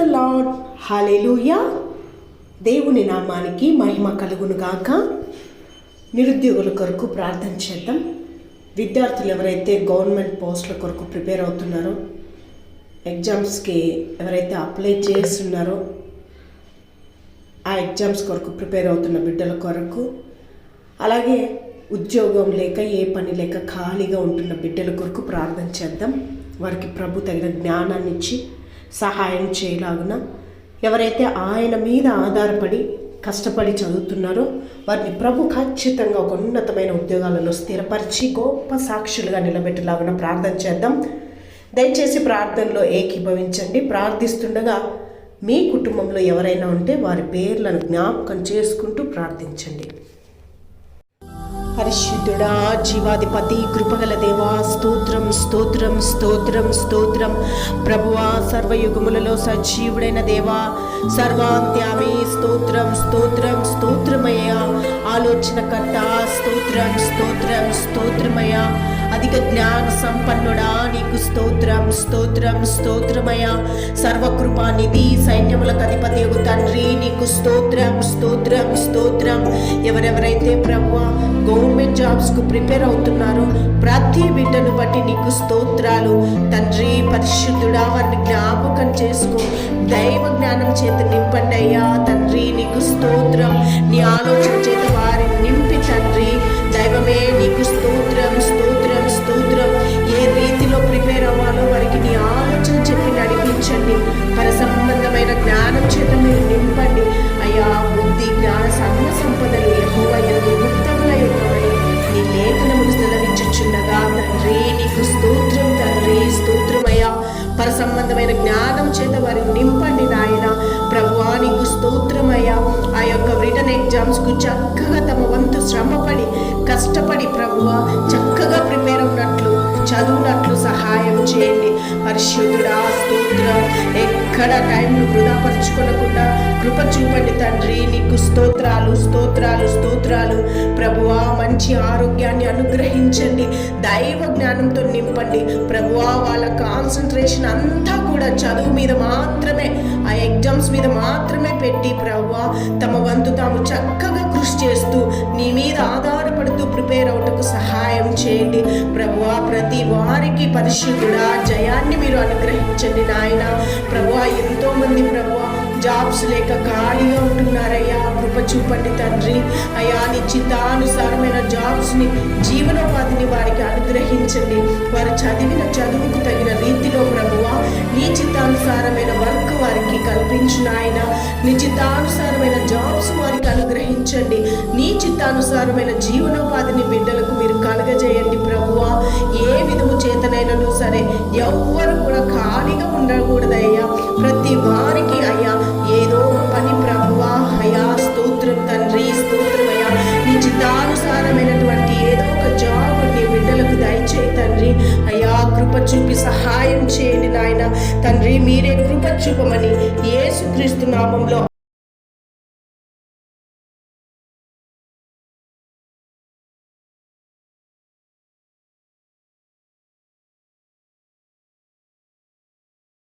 Lord hallelujah దేవుని నామానికి మహిమ కలుగును గాక. నిరుద్యోగుల కొరకు ప్రార్థన చేద్దాం. విద్యార్థులు ఎవరైతే గవర్నమెంట్ పోస్టుల కొరకు ప్రిపేర్ అవుతున్నారో ఎగ్జామ్స్కి ఎవరైతే అప్లై చేస్తున్నారో ఆ ఎగ్జామ్స్ కొరకు ప్రిపేర్ అవుతున్న బిడ్డల కొరకు అలాగే ఉద్యోగం లేక ఏ పని లేక ఖాళీగా ఉంటున్న బిడ్డల కొరకు ప్రార్థన చేద్దాం. వారికి ప్రభు తగిన జ్ఞానాన్ని ఇచ్చి సహాయం చేయలాగున ఎవరైతే ఆయన మీద ఆధారపడి కష్టపడి చదువుతున్నారో వారిని ప్రభు ఖచ్చితంగా ఒక ఉన్నతమైన ఉద్యోగాలలో స్థిరపరిచి గొప్ప సాక్షులుగా నిలబెట్టలాగున ప్రార్థన చేద్దాం. దయచేసి ప్రార్థనలో ఏకీభవించండి. ప్రార్థిస్తుండగా మీ కుటుంబంలో ఎవరైనా ఉంటే వారి పేర్లను జ్ఞాపకం చేసుకుంటూ ప్రార్థించండి. పరిశుద్ధుడా జీవాధిపతి కృపగల దేవా స్తోత్రం స్తోత్రం స్తోత్రం స్తోత్రం. ప్రభువా సర్వయుగములలో సజీవుడైన దేవా సర్వాంత్యామి స్తోత్రం స్తోత్రం స్తోత్రమయ్య. ఆలోచనకర్త స్తోత్రం స్తోత్రం స్తోత్రమయ్యా. అధిక జ్ఞాన సంపన్నుడా నీకు స్తోత్రం స్తోత్రం స్తోత్రమయ సర్వకృపానిధి సైన్యములకు అధిపతి నీకు స్తోత్రం స్తోత్రం స్తోత్రం ఎవరెవరైతే ప్రభు గవర్నమెంట్ జాబ్స్కు ప్రిపేర్ అవుతున్నారో. ప్రతి బిడ్డను బట్టి నీకు స్తోత్రాలు. తండ్రి పరిశుద్ధుడా వారిని జ్ఞాపకం చేసుకో. దైవ జ్ఞానం చేత కష్టపడి ప్రభువ చక్కగా ప్రిపేర్ అవునట్లు చదువునట్లు సహాయం చేయండి. పరిశుద్ధుడా స్తోత్రం. ఎక్కడ టైంను వృధాపరచుకోనకుండా కృప చూపండి తండ్రి. నీకు స్తోత్రాలు స్తోత్రాలు స్తోత్రాలు. ప్రభువా మంచి ఆరోగ్యాన్ని అనుగ్రహించండి. దైవ జ్ఞానంతో నింపండి. ప్రభువా వాళ్ళ కాన్సన్ట్రేషన్ అంతా కూడా చదువు మీద మాత్రమే ఆ ఎగ్జామ్స్ మీద మాత్రమే పెట్టి ప్రభువా తమ వంతు తాము చక్కగా కృషి చేస్తూ నీ మీద ఆధార ప్రిపేర్ అవుటకు సహాయం చేయండి. ప్రభువా ప్రతి వారికి పరిశుద్ధుడా జయాన్ని మీరు అనుగ్రహించండి నాయన. ప్రభువా ఎంతో మంది జాబ్స్ లేక ఖాళీగా ఉంటున్నారయ్యా. కృప చూపండి తండ్రి. అయ్యా నిశ్చితానుసారమైన జాబ్స్ని జీవనోపాధిని వారికి అనుగ్రహించండి. వారు చదివిన చదువుకు తగిన రీతిలో ప్రభువా నిశ్చితానుసారమైన వర్క్ వారికి కల్పించిన ఆయన నిశ్చితానుసారమైన జాబ్స్ వారికి అనుగ్రహించండి. నీ చిత్తానుసారమైన జీవనోపాధిని బిడ్డలకు మీరు కలగజేయండి ప్రభువా. ఏ విధము చేతనైనను సరే ఎవ్వరు కూడా ఖాళీగా ఉండకూడదయ్యా. చూపి సహాయం చేయండి నాయన. తండ్రి మీరే కృప చూపమని యేసుక్రీస్తు నామంలో